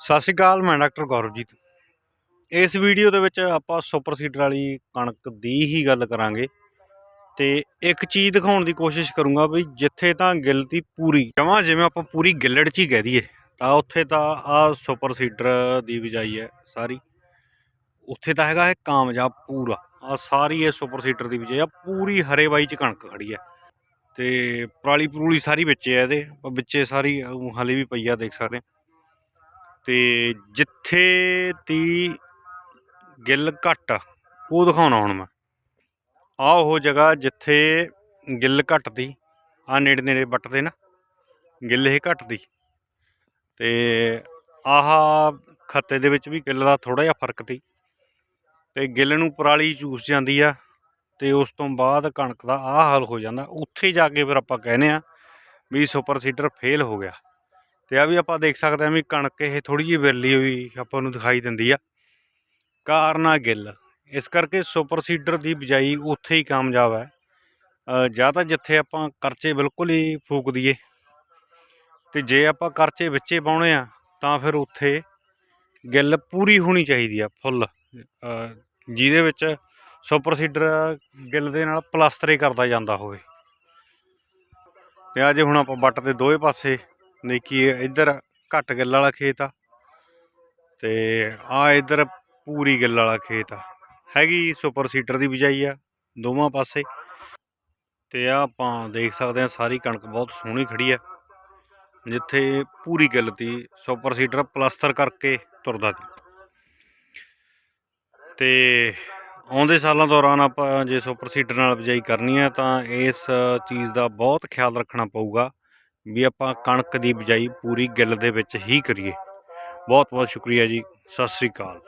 ਸਤਿ ਸ਼੍ਰੀ ਅਕਾਲ ਮੈਂ ਡਾਕਟਰ ਗੌਰਵਜੀਤ। ਇਸ ਵੀਡੀਓ ਦੇ ਵਿੱਚ ਆਪਾਂ ਸੁਪਰ ਸੀਡਰ ਵਾਲੀ ਕਣਕ ਦੀ ਹੀ ਗੱਲ ਕਰਾਂਗੇ ਤੇ ਇੱਕ ਚੀਜ਼ ਦਿਖਾਉਣ ਦੀ ਕੋਸ਼ਿਸ਼ ਕਰੂੰਗਾ ਵੀ ਜਿੱਥੇ ਤਾਂ ਗਿੱਲ ਦੀ ਪੂਰੀ ਜਮਾਂ ਜਿਵੇਂ ਆਪਾਂ ਪੂਰੀ ਗਿੱਲੜ 'ਚ ਹੀ ਕਹਿ ਦਈਏ ਤਾਂ ਉੱਥੇ ਤਾਂ ਆ ਸੁਪਰ ਸੀਡਰ ਦੀ ਬਿਜਾਈ ਹੈ ਸਾਰੀ। ਉੱਥੇ ਤਾਂ ਹੈਗਾ ਇਹ ਕਾਮਯਾਬ ਪੂਰਾ ਆ ਸਾਰੀ ਇਹ ਸੁਪਰ ਸੀਡਰ ਦੀ ਬਿਜਾਈ ਆ ਪੂਰੀ ਹਰੇ ਬਾਈ 'ਚ ਕਣਕ ਖੜੀ ਹੈ। ਤੇ ਪਰਾਲੀ ਪਰੂਲੀ ਸਾਰੀ ਵਿੱਚੇ ਹੈ ਇਹਦੇ ਆਪਾਂ ਵਿੱਚੇ ਸਾਰੀ ਅਹ, ਹਲੇ ਵੀ ਪਈ ਆ ਦੇਖ ਸਕਦੇ ਹਾਂ। ਤੇ ਜਿੱਥੇ ਦੀ ਗਿੱਲ ਘੱਟ ਆ, ਉਹ ਦਿਖਾਉਣਾ ਹੁਣ ਮੈਂ। ਆ ਉਹ ਜਗ੍ਹਾ ਜਿੱਥੇ ਗਿੱਲ ਘੱਟ ਤੀ ਆ ਨੇੜੇ ਨੇੜੇ ਵੱਟਦੇ ਨਾ ਗਿੱਲ ਇਹ ਘੱਟ ਤੀ ਤੇ ਆਹ ਖੱਤੇ ਦੇ ਵਿੱਚ ਵੀ ਗਿੱਲ ਦਾ ਥੋੜਾ ਜਿਹਾ ਫ਼ਰਕ ਤੀ। ਤੇ ਗਿੱਲ ਨੂੰ ਪਰਾਲੀ ਚੂਸ ਜਾਂਦੀ ਆ ਤੇ ਉਸ ਤੋਂ ਬਾਅਦ ਕਣਕ ਦਾ ਆਹ ਹਾਲ ਹੋ ਜਾਂਦਾ। ਉੱਥੇ ਜਾ ਕੇ ਫਿਰ ਆਪਾਂ ਕਹਿੰਦੇ ਆ ਵੀ ਸੁਪਰ ਸੀਡਰ ਫੇਲ ਹੋ ਗਿਆ। ਤੇ ਆ ਵੀ ਆਪਾਂ ਦੇਖ ਸਕਦੇ ਹਾਂ ਵੀ ਕਣਕ ਇਹ ਥੋੜੀ ਜਿਹੀ ਵਿਰਲੀ ਹੋਈ ਆਪਾਂ ਨੂੰ ਦਿਖਾਈ ਦਿੰਦੀ ਆ। ਕਾਰਨ ਆ ਗਿੱਲ ਇਸ ਕਰਕੇ ਸੁਪਰ ਸੀਡਰ ਦੀ ਬਿਜਾਈ ਉੱਥੇ ਹੀ ਕਾਮਯਾਬ ਹੈ। ਅ, ਜਾਂ ਤਾਂ ਜਿੱਥੇ ਆਪਾਂ ਕਰਚੇ ਬਿਲਕੁਲ ਹੀ ਫੂਕ ਦਈਏ ਤੇ ਜੇ ਆਪਾਂ ਕਰਚੇ ਵਿੱਚੇ ਪਾਉਣੇ ਆ ਤਾਂ ਫਿਰ ਉੱਥੇ ਗਿੱਲ ਪੂਰੀ ਹੋਣੀ ਚਾਹੀਦੀ ਆ ਫੁੱਲ। ਜਿਹਦੇ ਵਿੱਚ ਸੁਪਰ ਸੀਡਰ ਗਿੱਲ ਦੇ ਨਾਲ ਪਲਾਸਟਰ ਹੀ ਕਰਦਾ ਜਾਂਦਾ ਹੋਵੇ। ਤੇ ਜੇ ਹੁਣ ਆਪਾਂ ਵੱਟ ਦੇ ਦੋਵੇਂ ਪਾਸੇ ਦੇਖੀ ਇੱਧਰ ਘੱਟ ਗਿੱਲ ਵਾਲਾ ਖੇਤ ਆ ਤੇ ਆ ਇੱਧਰ ਪੂਰੀ ਗਿੱਲ ਵਾਲਾ ਖੇਤ ਆ। ਹੈਗੀ ਸੁਪਰ ਸੀਡਰ ਦੀ ਬਿਜਾਈ ਆ ਦੋਵਾਂ ਪਾਸੇ। ਤੇ ਆ ਆਪਾਂ ਦੇਖ ਸਕਦੇ ਆ ਸਾਰੀ ਕਣਕ ਬਹੁਤ ਸੋਹਣੀ ਖੜੀ ਆ, ਜਿੱਥੇ ਪੂਰੀ ਗਿੱਲ ਤੀ ਸੁਪਰ ਸੀਡਰ ਪਲਾਸਟਰ ਕਰਕੇ ਤੁਰਦਾ ਸੀ। ਤੇ ਆਉਂਦੇ ਸਾਲਾਂ ਦੌਰਾਨ ਆਪਾਂ ਜੇ ਸੁਪਰ ਸੀਡਰ ਨਾਲ ਬਿਜਾਈ ਕਰਨੀ ਹੈ ਤਾਂ ਇਸ ਚੀਜ਼ ਦਾ ਬਹੁਤ ਖਿਆਲ ਰੱਖਣਾ ਪਊਗਾ। ਵੀ ਆਪਾਂ ਕਣਕ ਦੀ ਬਿਜਾਈ ਪੂਰੀ ਗਿੱਲ ਦੇ ਵਿੱਚ ਹੀ ਕਰੀਏ। ਬਹੁਤ ਬਹੁਤ ਸ਼ੁਕਰੀਆ ਜੀ। ਸਤਿ ਸ੍ਰੀ ਅਕਾਲ।